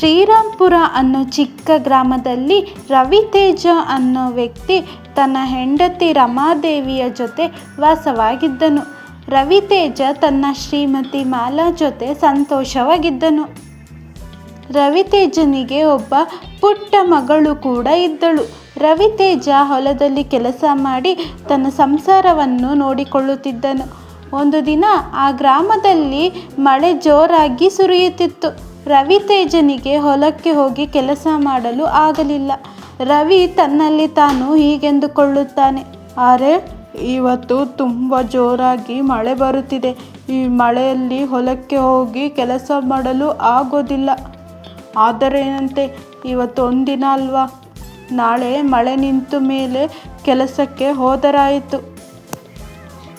ಶ್ರೀರಾಂಪುರ ಅನ್ನೋ ಚಿಕ್ಕ ಗ್ರಾಮದಲ್ಲಿ ರವಿತೇಜ ಅನ್ನೋ ವ್ಯಕ್ತಿ ತನ್ನ ಹೆಂಡತಿ ರಮಾದೇವಿಯ ಜೊತೆ ವಾಸವಾಗಿದ್ದನು. ರವಿತೇಜ ತನ್ನ ಶ್ರೀಮತಿ ಮಾಲಾ ಜೊತೆ ಸಂತೋಷವಾಗಿದ್ದನು. ರವಿತೇಜನಿಗೆ ಒಬ್ಬ ಪುಟ್ಟ ಮಗಳು ಕೂಡ ಇದ್ದಳು. ರವಿತೇಜ ಹೊಲದಲ್ಲಿ ಕೆಲಸ ಮಾಡಿ ತನ್ನ ಸಂಸಾರವನ್ನು ನೋಡಿಕೊಳ್ಳುತ್ತಿದ್ದನು. ಒಂದು ದಿನ ಆ ಗ್ರಾಮದಲ್ಲಿ ಮಳೆ ಜೋರಾಗಿ ಸುರಿಯುತ್ತಿತ್ತು. ರವಿತೇಜನಿಗೆ ಹೊಲಕ್ಕೆ ಹೋಗಿ ಕೆಲಸ ಮಾಡಲು ಆಗಲಿಲ್ಲ. ರವಿ ತನ್ನಲ್ಲಿ ತಾನು ಹೀಗೆಂದುಕೊಳ್ಳುತ್ತಾನೆ. ಅರೆ, ಇವತ್ತು ತುಂಬ ಜೋರಾಗಿ ಮಳೆ ಬರುತ್ತಿದೆ. ಈ ಮಳೆಯಲ್ಲಿ ಹೊಲಕ್ಕೆ ಹೋಗಿ ಕೆಲಸ ಮಾಡಲು ಆಗೋದಿಲ್ಲ. ಆದರೇನಂತೆ ಇವತ್ತು ಒಂದಿನ ಅಲ್ವಾ? ನಾಳೆ ಮಳೆ ನಿಂತ ಮೇಲೆ ಕೆಲಸಕ್ಕೆ ಹೋದರಾಯಿತು.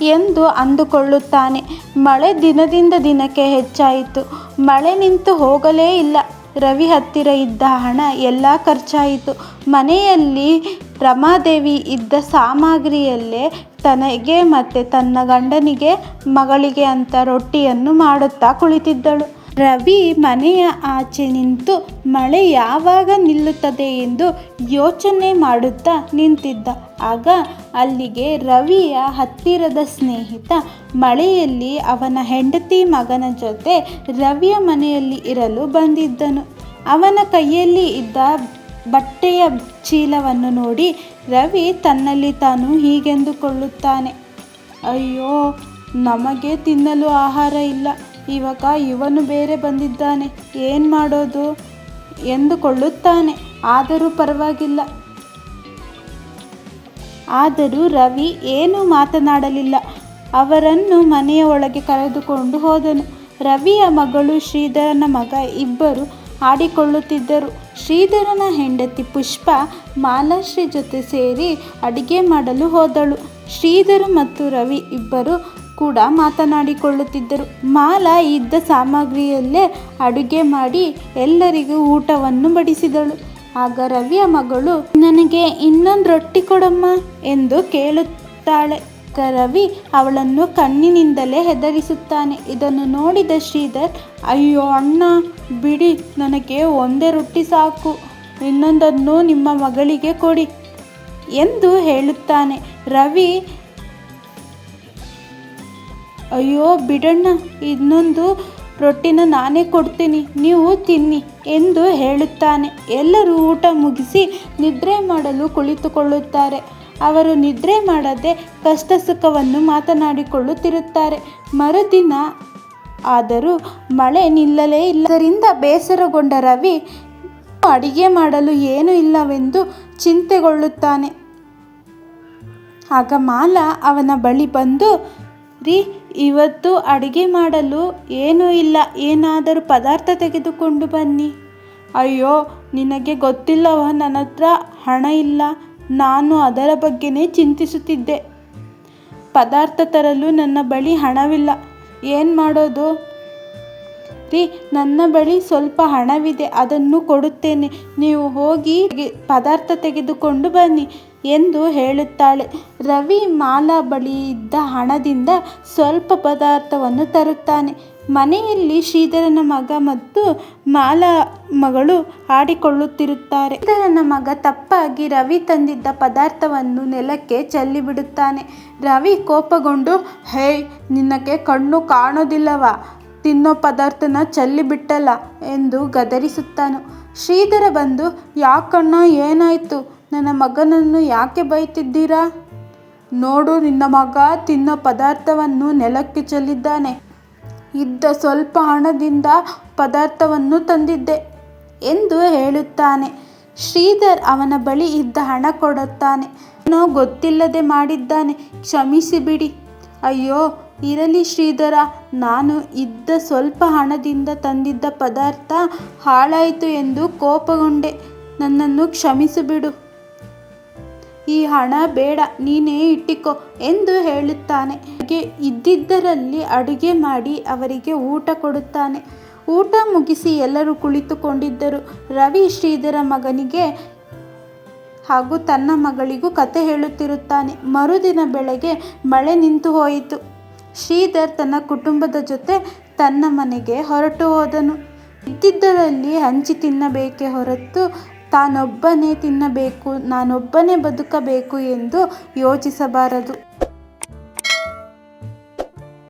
ಎಂದು ಅಂದುಕೊಳ್ಳುತ್ತಾನೆ. ಮಳೆ ದಿನದಿಂದ ದಿನಕ್ಕೆ ಹೆಚ್ಚಾಯಿತು. ಮಳೆ ನಿಂತು ಹೋಗಲೇ ಇಲ್ಲ. ರವಿ ಹತ್ತಿರ ಇದ್ದ ಹಣ ಎಲ್ಲ ಖರ್ಚಾಯಿತು. ಮನೆಯಲ್ಲಿ ರಮಾದೇವಿ ಇದ್ದ ಸಾಮಗ್ರಿಯಲ್ಲೇ ತನಗೆ ಮತ್ತು ತನ್ನ ಗಂಡನಿಗೆ, ಮಗಳಿಗೆ ಅಂತ ರೊಟ್ಟಿಯನ್ನು ಮಾಡುತ್ತಾ ಕುಳಿತಿದ್ದಳು. ರವಿ ಮನೆಯ ಆಚೆ ನಿಂತು, ಮಳೆ ಯಾವಾಗ ನಿಲ್ಲುತ್ತದೆ ಎಂದು ಯೋಚನೆ ಮಾಡುತ್ತಾ ನಿಂತಿದ್ದ. ಆಗ ಅಲ್ಲಿಗೆ ರವಿಯ ಹತ್ತಿರದ ಸ್ನೇಹಿತ, ಮಳೆಯಲ್ಲಿ ಅವನ ಹೆಂಡತಿ ಮಗನ ಜೊತೆ ರವಿಯ ಮನೆಯಲ್ಲಿ ಇರಲು ಬಂದಿದ್ದನು. ಅವನ ಕೈಯಲ್ಲಿ ಇದ್ದ ಬಟ್ಟೆಯ ಚೀಲವನ್ನು ನೋಡಿ ರವಿ ತನ್ನಲ್ಲಿ ತಾನು ಹೀಗೆಂದುಕೊಳ್ಳುತ್ತಾನೆ. ಅಯ್ಯೋ, ನಮಗೆ ತಿನ್ನಲು ಆಹಾರ ಇಲ್ಲ. ಇವಾಗ ಇವನು ಬೇರೆ ಬಂದಿದ್ದಾನೆ. ಏನು ಮಾಡೋದು? ಎಂದುಕೊಳ್ಳುತ್ತಾನೆ. ಆದರೂ ಪರವಾಗಿಲ್ಲ. ಆದರೂ ರವಿ ಏನೂ ಮಾತನಾಡಲಿಲ್ಲ. ಅವರನ್ನು ಮನೆಯ ಒಳಗೆ ಕರೆದುಕೊಂಡು ಹೋದನು. ರವಿಯ ಮಗಳು ಶ್ರೀಧರನ ಮಗ ಇಬ್ಬರು ಆಡಿಕೊಳ್ಳುತ್ತಿದ್ದರು. ಶ್ರೀಧರನ ಹೆಂಡತಿ ಪುಷ್ಪ ಮಾಲಾಶ್ರೀ ಜೊತೆ ಸೇರಿ ಅಡಿಗೆ ಮಾಡಲು ಹೋದಳು. ಶ್ರೀಧರ ಮತ್ತು ರವಿ ಇಬ್ಬರು ಕೂಡ ಮಾತನಾಡಿಕೊಳ್ಳುತ್ತಿದ್ದರು. ಮಾಲ ಇದ್ದ ಸಾಮಗ್ರಿಯಲ್ಲೇ ಅಡುಗೆ ಮಾಡಿ ಎಲ್ಲರಿಗೂ ಊಟವನ್ನು ಬಡಿಸಿದಳು. ಆಗ ರವಿಯ ಮಗಳು, ನನಗೆ ಇನ್ನೊಂದು ರೊಟ್ಟಿ ಕೊಡಮ್ಮ ಎಂದು ಕೇಳುತ್ತಾಳೆ. ರವಿ ಅವಳನ್ನು ಕಣ್ಣಿನಿಂದಲೇ ಹೆದರಿಸುತ್ತಾನೆ. ಇದನ್ನು ನೋಡಿದ ಶ್ರೀಧರ್, ಅಯ್ಯೋ ಅಣ್ಣ, ಬಿಡಿ, ನನಗೆ ಒಂದೇ ರೊಟ್ಟಿ ಸಾಕು. ಇನ್ನೊಂದನ್ನು ನಿಮ್ಮ ಮಗಳಿಗೆ ಕೊಡಿ ಎಂದು ಹೇಳುತ್ತಾನೆ. ರವಿ ಅಯ್ಯೋ, ಬಿಡಣ್ಣ, ಇನ್ನೊಂದು ರೊಟ್ಟಿನ ನಾನೇ ಕೊಡ್ತೀನಿ, ನೀವು ತಿನ್ನಿ ಎಂದು ಹೇಳುತ್ತಾನೆ. ಎಲ್ಲರೂ ಊಟ ಮುಗಿಸಿ ನಿದ್ರೆ ಮಾಡಲು ಕುಳಿತುಕೊಳ್ಳುತ್ತಾರೆ. ಅವರು ನಿದ್ರೆ ಮಾಡದೆ ಕಷ್ಟ ಸುಖವನ್ನು ಮಾತನಾಡಿಕೊಳ್ಳುತ್ತಿರುತ್ತಾರೆ. ಮರುದಿನ ಆದರೂ ಮಳೆ ನಿಲ್ಲಲೇ ಇಲ್ಲದರಿಂದ ಬೇಸರಗೊಂಡ ರವಿ ಅಡಿಗೆ ಮಾಡಲು ಏನೂ ಇಲ್ಲವೆಂದು ಚಿಂತೆಗೊಳ್ಳುತ್ತಾನೆ. ಆಗ ಮಾಲ ಅವನ ಬಳಿ ಬಂದು, ರೀ ಇವತ್ತು ಅಡಿಗೆ ಮಾಡಲು ಏನೂ ಇಲ್ಲ. ಏನಾದರೂ ಪದಾರ್ಥ ತೆಗೆದುಕೊಂಡು ಬನ್ನಿ. ಅಯ್ಯೋ, ನಿನಗೆ ಗೊತ್ತಿಲ್ಲವ? ನನ್ನ ಹತ್ರ ಹಣ ಇಲ್ಲ. ನಾನು ಅದರ ಬಗ್ಗೆನೇ ಚಿಂತಿಸುತ್ತಿದ್ದೆ. ಪದಾರ್ಥ ತರಲು ನನ್ನ ಬಳಿ ಹಣವಿಲ್ಲ. ಏನು ಮಾಡೋದು? ರೀ, ನನ್ನ ಬಳಿ ಸ್ವಲ್ಪ ಹಣವಿದೆ. ಅದನ್ನು ಕೊಡುತ್ತೇನೆ. ನೀವು ಹೋಗಿ ಪದಾರ್ಥ ತೆಗೆದುಕೊಂಡು ಬನ್ನಿ. ಎಂದು ಹೇಳುತ್ತಾಳೆ. ರವಿ ಮಾಲಾ ಬಳಿ ಇದ್ದ ಹಣದಿಂದ ಸ್ವಲ್ಪ ಪದಾರ್ಥವನ್ನು ತರುತ್ತಾನೆ. ಮನೆಯಲ್ಲಿ ಶ್ರೀಧರನ ಮಗ ಮತ್ತು ಮಾಲಾ ಮಗಳು ಆಡಿಕೊಳ್ಳುತ್ತಿರುತ್ತಾರೆ. ಶ್ರೀಧರನ ಮಗ ತಪ್ಪಾಗಿ ರವಿ ತಂದಿದ್ದ ಪದಾರ್ಥವನ್ನು ನೆಲಕ್ಕೆ ಚೆಲ್ಲಿಬಿಡುತ್ತಾನೆ. ರವಿ ಕೋಪಗೊಂಡು, ಹೇ, ನಿನಗೆ ಕಣ್ಣು ಕಾಣೋದಿಲ್ಲವಾ? ತಿನ್ನೋ ಪದಾರ್ಥನ ಚೆಲ್ಲಿಬಿಟ್ಟಲ್ಲ? ಎಂದು ಗದರಿಸುತ್ತಾನು. ಶ್ರೀಧರ ಬಂದು, ಯಾಕಣ್ಣ, ಏನಾಯಿತು? ನನ್ನ ಮಗನನ್ನು ಯಾಕೆ ಬೈತಿದ್ದೀರಾ? ನೋಡು, ನಿನ್ನ ಮಗ ತಿನ್ನೋ ಪದಾರ್ಥವನ್ನು ನೆಲಕ್ಕೆ ಚೆಲ್ಲಿದ್ದಾನೆ. ಇದ್ದ ಸ್ವಲ್ಪ ಹಣದಿಂದ ಪದಾರ್ಥವನ್ನು ತಂದಿದ್ದೆ ಎಂದು ಹೇಳುತ್ತಾನೆ. ಶ್ರೀಧರ್ ಅವನ ಬಳಿ ಇದ್ದ ಹಣ ಕೊಡುತ್ತಾನೆ. ಏನೋ ಗೊತ್ತಿಲ್ಲದೆ ಮಾಡಿದ್ದಾನೆ. ಕ್ಷಮಿಸಿ ಬಿಡಿ ಅಯ್ಯೋ, ಇರಲಿ ಶ್ರೀಧರ. ನಾನು ಇದ್ದ ಸ್ವಲ್ಪ ಹಣದಿಂದ ತಂದಿದ್ದ ಪದಾರ್ಥ ಹಾಳಾಯಿತು ಎಂದು ಕೋಪಗೊಂಡೆ. ನನ್ನನ್ನು ಕ್ಷಮಿಸಿಬಿಡು. ಈ ಹಣ ಬೇಡ, ನೀನೇ ಇಟ್ಟಿಕೋ ಎಂದು ಹೇಳುತ್ತಾನೆ. ಹಾಗೆ ಇದ್ದಿದ್ದರಲ್ಲಿ ಅಡುಗೆ ಮಾಡಿ ಅವರಿಗೆ ಊಟ ಕೊಡುತ್ತಾನೆ. ಊಟ ಮುಗಿಸಿ ಎಲ್ಲರೂ ಕುಳಿತುಕೊಂಡಿದ್ದರು. ರವಿ ಶ್ರೀಧರ ಮಗನಿಗೆ ಹಾಗೂ ತನ್ನ ಮಗಳಿಗೂ ಕತೆ ಹೇಳುತ್ತಿರುತ್ತಾನೆ. ಮರುದಿನ ಬೆಳಗ್ಗೆ ಮಳೆ ನಿಂತು ಹೋಯಿತು. ಶ್ರೀಧರ್ ತನ್ನ ಕುಟುಂಬದ ಜೊತೆ ತನ್ನ ಮನೆಗೆ ಹೊರಟು ಹೋದನು. ಇದ್ದಿದ್ದರಲ್ಲಿ ಹಂಚಿ ತಿನ್ನಬೇಕೆ ಹೊರತು ತಾನೊಬ್ಬನೇ ತಿನ್ನಬೇಕು ನಾನೊಬ್ಬನೇ ಬದುಕಬೇಕು ಎಂದು ಯೋಚಿಸಬಾರದು.